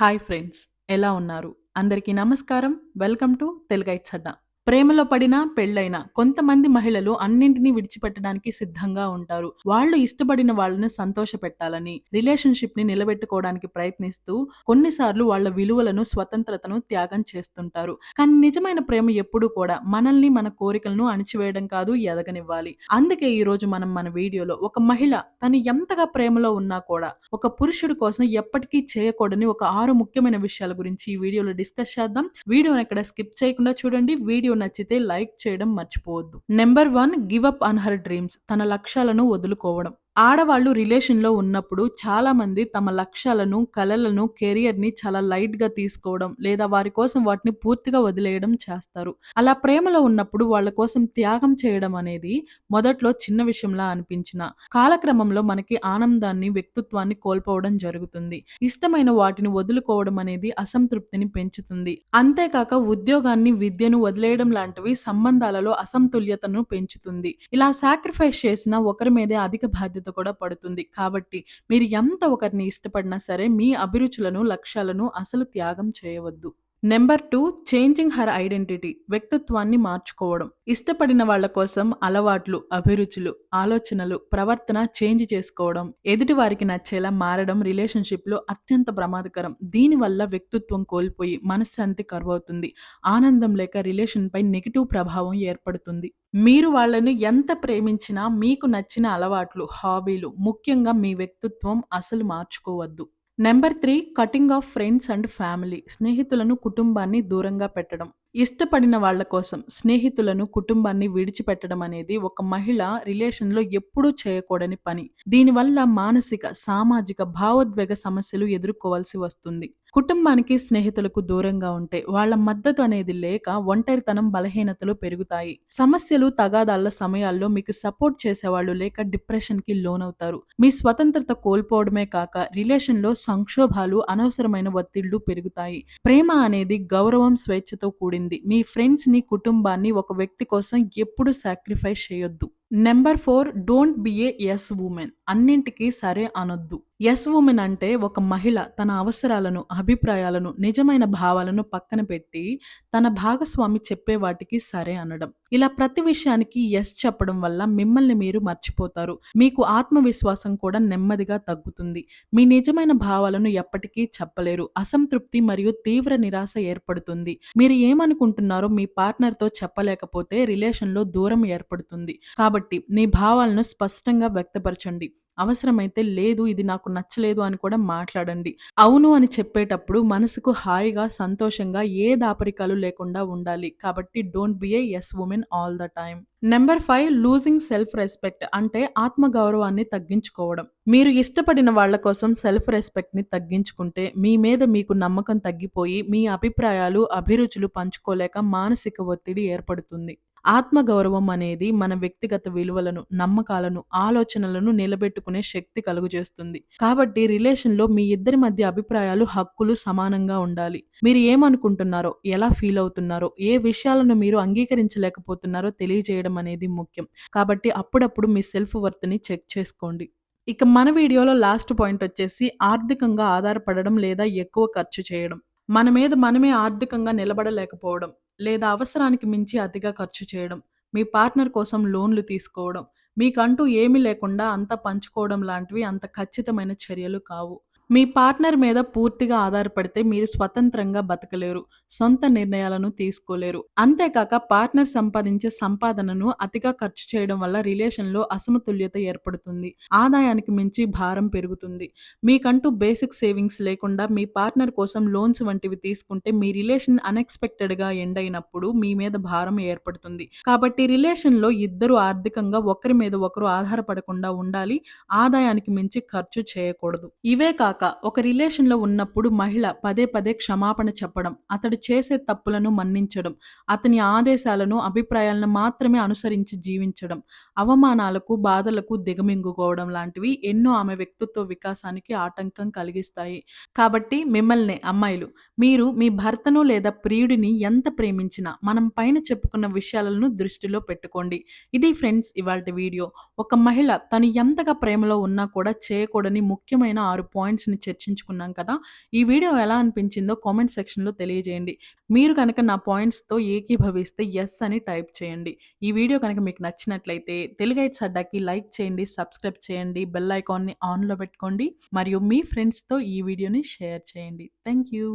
Hi friends ఎలా ఉన్నారు? అందరికీ నమస్కారం. వెల్కమ్ టు తెలుగైట్ సడ్డా ప్రేమలో పడినా పెళ్ళైనా కొంతమంది మహిళలు అన్నింటినీ విడిచిపెట్టడానికి సిద్ధంగా ఉంటారు. వాళ్ళు ఇష్టపడిన వాళ్ళని సంతోష పెట్టాలని రిలేషన్షిప్ని నిలబెట్టుకోవడానికి ప్రయత్నిస్తూ కొన్నిసార్లు వాళ్ళ విలువలను స్వతంత్రతను త్యాగం చేస్తుంటారు. కానీ నిజమైన ప్రేమ ఎప్పుడూ కూడా మనల్ని మన కోరికలను అణిచివేయడం కాదు ఎదగనివ్వాలి. అందుకే ఈ రోజు మనం మన వీడియోలో ఒక మహిళ తను ఎంతగా ప్రేమలో ఉన్నా కూడా ఒక పురుషుడి కోసం ఎప్పటికీ చేయకూడని ఒక ఆరు ముఖ్యమైన విషయాల గురించి ఈ వీడియోలో డిస్కస్ చేద్దాం. వీడియోని ఎక్కడ స్కిప్ చేయకుండా చూడండి. వీడియో నచ్చితే లైక్ చేయడం మర్చిపోవద్దు. Number one give up on her dreams తన లక్ష్యాలను వదులుకోవడం. ఆడవాళ్ళు రిలేషన్లో ఉన్నప్పుడు చాలామంది తమ లక్ష్యాలను కలలను కెరియర్ని చాలా లైట్గా తీసుకోవడం లేదా వారి కోసం వాటిని పూర్తిగా వదిలేయడం చేస్తారు. అలా ప్రేమలో ఉన్నప్పుడు వాళ్ళ కోసం త్యాగం చేయడం అనేది మొదట్లో చిన్న విషయంలా అనిపించిన. కాలక్రమంలో మనకి ఆనందాన్ని వ్యక్తిత్వాన్ని కోల్పోవడం జరుగుతుంది. ఇష్టమైన వాటిని వదులుకోవడం అనేది అసంతృప్తిని పెంచుతుంది. అంతేకాక ఉద్యోగాన్ని విద్యను వదిలేయడం లాంటివి సంబంధాలలో అసంతుల్యతను పెంచుతుంది. ఇలా సాక్రిఫైస్ చేసిన ఒకరి మీదే అధిక బాధ్యత కూడా పడుతుంది. కాబట్టి మీరు ఎంత ఒకరిని ఇష్టపడినా సరే మీ అభిరుచులను లక్ష్యాలను అసలు త్యాగం చేయవద్దు. Number two changing her identity వ్యక్తిత్వాన్ని మార్చుకోవడం. ఇష్టపడిన వాళ్ళ కోసం అలవాట్లు అభిరుచులు ఆలోచనలు ప్రవర్తన చేంజ్ చేసుకోవడం. ఎదుటి వారికి నచ్చేలా మారడం రిలేషన్షిప్లో అత్యంత ప్రమాదకరం. దీనివల్ల వ్యక్తిత్వం కోల్పోయి మనశ్శాంతి కరువవుతుంది. ఆనందం లేక రిలేషన్ పై నెగిటివ్ ప్రభావం ఏర్పడుతుంది. మీరు వాళ్ళని ఎంత ప్రేమించినా మీకు నచ్చిన అలవాట్లు హాబీలు ముఖ్యంగా మీ వ్యక్తిత్వం అసలు మార్చుకోవద్దు. Number three cutting off friends and family స్నేహితులను కుటుంబాన్ని దూరంగా పెట్టడం. ఇష్టపడిన వాళ్ళ కోసం స్నేహితులను కుటుంబాన్ని విడిచిపెట్టడం అనేది ఒక మహిళ రిలేషన్లో ఎప్పుడూ చేయకూడని పని. దీనివల్ల మానసిక సామాజిక భావోద్వేగ సమస్యలు ఎదుర్కోవాల్సి వస్తుంది. కుటుంబానికి స్నేహితులకు దూరంగా ఉంటే వాళ్ళ మద్దతు అనేది లేక ఒంటరితనం బలహీనతలు పెరుగుతాయి. సమస్యలు తగాదాల సమయాల్లో మీకు సపోర్ట్ చేసేవాళ్ళు లేక డిప్రెషన్కి లోనవుతారు. మీ స్వతంత్రత కోల్పోవడమే కాక రిలేషన్లో సంక్షోభాలు అనవసరమైన ఒత్తిళ్ళు పెరుగుతాయి. ప్రేమ అనేది గౌరవం స్వేచ్ఛతో కూడింది. మీ ఫ్రెండ్స్ని కుటుంబాన్ని ఒక వ్యక్తి కోసం ఎప్పుడు సాక్రిఫైస్ చేయొద్దు. Number four don't be a yes women అన్నింటికీ సరే అనొద్దు. ఎస్ ఉమెన్ అంటే ఒక మహిళ తన అవసరాలను అభిప్రాయాలను నిజమైన భావాలను పక్కన పెట్టి తన భాగస్వామి చెప్పే వాటికి సరే అనడం. ఇలా ప్రతి విషయానికి ఎస్ చెప్పడం వల్ల మిమ్మల్ని మీరు మర్చిపోతారు. మీకు ఆత్మవిశ్వాసం కూడా నెమ్మదిగా తగ్గుతుంది. మీ నిజమైన భావాలను ఎప్పటికీ చెప్పలేరు. అసంతృప్తి మరియు తీవ్ర నిరాశ ఏర్పడుతుంది. మీరు ఏమనుకుంటున్నారో మీ పార్ట్నర్తో చెప్పలేకపోతే రిలేషన్లో దూరం ఏర్పడుతుంది. కాబట్టి మీ భావాలను స్పష్టంగా వ్యక్తపరచండి. అవసరమైతే లేదు ఇది నాకు నచ్చలేదు అని కూడా మాట్లాడండి. అవును అని చెప్పేటప్పుడు మనసుకు హాయిగా సంతోషంగా ఏ దాపరికాలు లేకుండా ఉండాలి. కాబట్టి don't be a yes women all the time number five losing self respect అంటే ఆత్మగౌరవాన్ని తగ్గించుకోవడం. మీరు ఇష్టపడిన వాళ్ళ కోసం సెల్ఫ్ రెస్పెక్ట్ని తగ్గించుకుంటే మీ మీద మీకు నమ్మకం తగ్గిపోయి మీ అభిప్రాయాలు అభిరుచులు పంచుకోలేక మానసిక ఒత్తిడి ఏర్పడుతుంది. ఆత్మగౌరవం అనేది మన వ్యక్తిగత విలువలను నమ్మకాలను ఆలోచనలను నిలబెట్టుకునే శక్తి కలుగజేస్తుంది. కాబట్టి రిలేషన్లో మీ ఇద్దరి మధ్య అభిప్రాయాలు హక్కులు సమానంగా ఉండాలి. మీరు ఏమనుకుంటున్నారో ఎలా ఫీల్ అవుతున్నారో ఏ విషయాలను మీరు అంగీకరించలేకపోతున్నారో తెలియజేయడం అనేది ముఖ్యం. కాబట్టి అప్పుడప్పుడు మీ సెల్ఫ్ వర్త్ని చెక్ చేసుకోండి. ఇక మన వీడియోలో లాస్ట్ పాయింట్ వచ్చేసి ఆర్థికంగా ఆధారపడడం లేదా ఎక్కువ ఖర్చు చేయడం. మన మీద మనమే ఆర్థికంగా నిలబడలేకపోవడం లేదా అవసరానికి మించి అతిగా ఖర్చు చేయడం మీ పార్ట్నర్ కోసం లోన్లు తీసుకోవడం మీకంటూ ఏమీ లేకుండా అంతా పంచుకోవడం లాంటివి అంత ఖచ్చితమైన చర్యలు కావు. మీ పార్ట్నర్ మీద పూర్తిగా ఆధారపడితే మీరు స్వతంత్రంగా బతకలేరు సొంత నిర్ణయాలను తీసుకోలేరు. అంతేకాక పార్ట్నర్ సంపాదించే సంపాదనను అతిగా ఖర్చు చేయడం వల్ల రిలేషన్లో అసమతుల్యత ఏర్పడుతుంది ఆదాయానికి మించి భారం పెరుగుతుంది. మీకంటూ బేసిక్ సేవింగ్స్ లేకుండా మీ పార్ట్నర్ కోసం లోన్స్ వంటివి తీసుకుంటే మీ రిలేషన్ అన్ఎక్స్పెక్టెడ్గా ఎండ్ అయినప్పుడు మీ మీద భారం ఏర్పడుతుంది. కాబట్టి రిలేషన్లో ఇద్దరు ఆర్థికంగా ఒకరి మీద ఒకరు ఆధారపడకుండా ఉండాలి ఆదాయానికి మించి ఖర్చు చేయకూడదు. ఇవే కాక ఒక రిలేషన్లో ఉన్నప్పుడు మహిళ పదే పదే క్షమాపణ చెప్పడం అతడు చేసే తప్పులను మన్నించడం అతని ఆదేశాలను అభిప్రాయాలను మాత్రమే అనుసరించి జీవించడం అవమానాలకు బాధలకు దిగమింగుకోవడం లాంటివి ఎన్నో ఆమె వ్యక్తిత్వ వికాసానికి ఆటంకం కలిగిస్తాయి. కాబట్టి మిమ్మల్ని అమ్మాయిలు మీరు మీ భర్తను లేదా ప్రియుడిని ఎంత ప్రేమించినా మనం పైన చెప్పుకున్న విషయాలను దృష్టిలో పెట్టుకోండి. ఇది ఫ్రెండ్స్ ఇవాళ వీడియో. ఒక మహిళ తను ఎంతగా ప్రేమలో ఉన్నా కూడా చేయకూడని ముఖ్యమైన ఆరు పాయింట్స్ పాయింట్స్‌ని చర్చించుకున్నాం కదా! ఈ వీడియో ఎలా అనిపించిందో కామెంట్ సెక్షన్‌లో తెలియజేయండి. మీరు కనుక నా పాయింట్స్‌తో ఏకీభవిస్తే ఎస్ అని టైప్ చేయండి. ఈ వీడియో కనుక మీకు నచ్చినట్లయితే తెలుగైట్స్ అడ్డాకి లైక్ చేయండి, సబ్స్క్రైబ్ చేయండి, బెల్ ఐకాన్‌ని ఆన్‌లో పెట్టుకోండి మరియు మీ ఫ్రెండ్స్‌తో ఈ వీడియోని షేర్ చేయండి. Thank you.